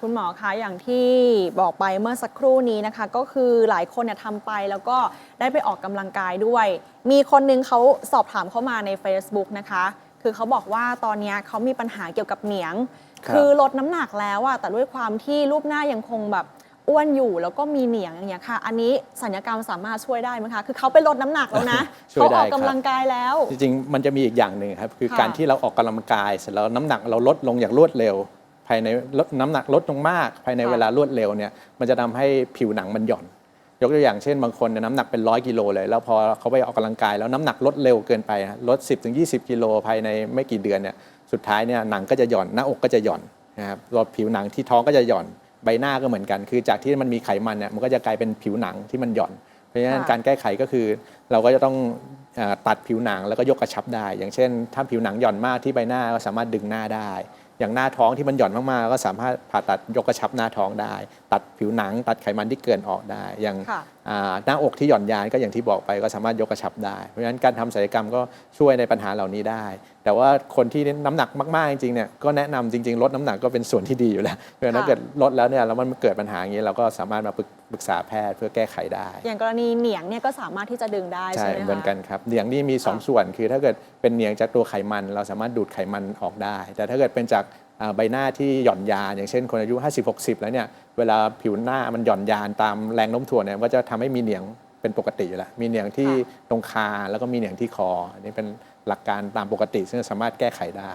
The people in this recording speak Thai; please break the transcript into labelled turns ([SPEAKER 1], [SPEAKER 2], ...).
[SPEAKER 1] คุณหมอคะอย่างที่บอกไปเมื่อสักครู่นี้นะคะ ก็คือหลายคนเนี่ยทำไปแล้วก็ได้ไปออกกำลังกายด้วย มีคนนึงเขาสอบถามเข้ามาใน Facebook นะคะ คือเขาบอกว่าตอนเนี้ยเขามีปัญหาเกี่ยวกับเหนียง
[SPEAKER 2] ครับ
[SPEAKER 1] คือลดน้ำหนักแล้วอะแต่ด้วยความที่รูปหน้ายังคงแบบอ้วนอยู่แล้วก็มีเหนียงอย่างเงี้ยค่ะ อันนี้สัญญกรรมสามารถช่วยได้ไหมคะ คือเขาไปลดน้ำหนักแล้วนะ
[SPEAKER 2] ช่วย
[SPEAKER 1] เขา
[SPEAKER 2] ได้
[SPEAKER 1] ออก
[SPEAKER 2] ครั
[SPEAKER 1] กำ
[SPEAKER 2] บ
[SPEAKER 1] ลังกายแล้ว
[SPEAKER 2] จริงๆ มันจะมีอีกอย่างหนึ่งครับ คือ
[SPEAKER 1] ค่ะ
[SPEAKER 2] การที่เราออกกำลังกายเสร็จแล้วน้ำหนักเราลดลงอย่างรวดเร็ว ภายในลดน้ำหนักลดลงมาก ภายในเวลารวดเร็วเนี่ยมันจะทำให้ผิวหนังมันหย่อน ยกตัวอย่างเช่นบางคนเนี่ยน้ำหนักเป็นร้อยกิโลเลย แล้วพอเขาไปออกกำลังกายแล้วน้ำหนักลดเร็วเกินไปฮะลด 10-20ถึง20 กิโลภายในไม่กี่เดือนเนี่ยสุดท้ายเนี่ยหนังก็จะหย่อนหน้าอกก็จะหย่อนนะครับตัวผิวหนังที่ท้องก็จะหย่อนใบหน้าก็เหมือนกัน คือจากที่มันมีไขมันเนี่ยมันก็จะกลายเป็นผิวหนังที่มันหย่อน เพราะฉะนั้น
[SPEAKER 1] ค่ะ
[SPEAKER 2] การแก้ไขก็คือ เราก็จะต้องเอ่อตัดผิวหนังแล้วก็ยกกระชับได้ อย่างเช่น ถ้าผิวหนังหย่อนมากที่ใบหน้าก็สามารถดึงหน้าได้ อย่างหน้าท้องที่มันหย่อนมากๆ ก็สามารถผ่าตัดยกกระชับหน้าท้องได้ ตัดผิวหนัง ตัดไขมันที่เกินออกได้ อย่าง
[SPEAKER 1] ค่ะ
[SPEAKER 2] อ่าหน้าอกที่หย่อนยานก็อย่างที่บอกไปก็สามารถยกกระชับได้ เพราะฉะนั้นการทำศัลยกรรมก็ช่วยในปัญหาเหล่านี้ได้แต่ว่าคนที่น้ำหนักมากๆจริงๆเนี่ยก็แนะนำจริงๆลดน้ำหนักก็เป็นส่วนที่ดีอยู่แล้วเพราะฉะนั้นถ้า
[SPEAKER 1] ค่ะ
[SPEAKER 2] เกิดลดแล้วเนี่ยแล้วมันเกิดปัญหาอย่างนี้เราก็สามารถมาปรึกปรึกษาแพทย์เพื่อแก้ไขได้
[SPEAKER 1] อย่างกรณีเหนียงเนี่ยก็สามารถที่จะดึงได้
[SPEAKER 2] ใช่
[SPEAKER 1] ใช่ไหมคะ
[SPEAKER 2] เหมือนกันครับเหนียงนี่มี2
[SPEAKER 1] ค่ะ
[SPEAKER 2] ส่วนคือถ้าเกิดเป็นเหนียงจากตัวไขมัน เราสามารถดูดไขมันออกได้ แต่ถ้าเกิดเป็นจากอ่าใบหน้าที่หย่อนยานอย่างเช่น คนอายุ 50-60 แล้วเนี่ยเวลาผิวหน้ามันหย่อนยานตามแรงโน้มถ่วงเนี่ยมันก็จะทำให้มีเหนียงเป็นปกติอยู่แล้วมีเหนียงที่ตรงคางแล้วก็มีเหนียงที่คออันนี้เป็น หลักการตามปกติซึ่งสามารถแก้ไขได้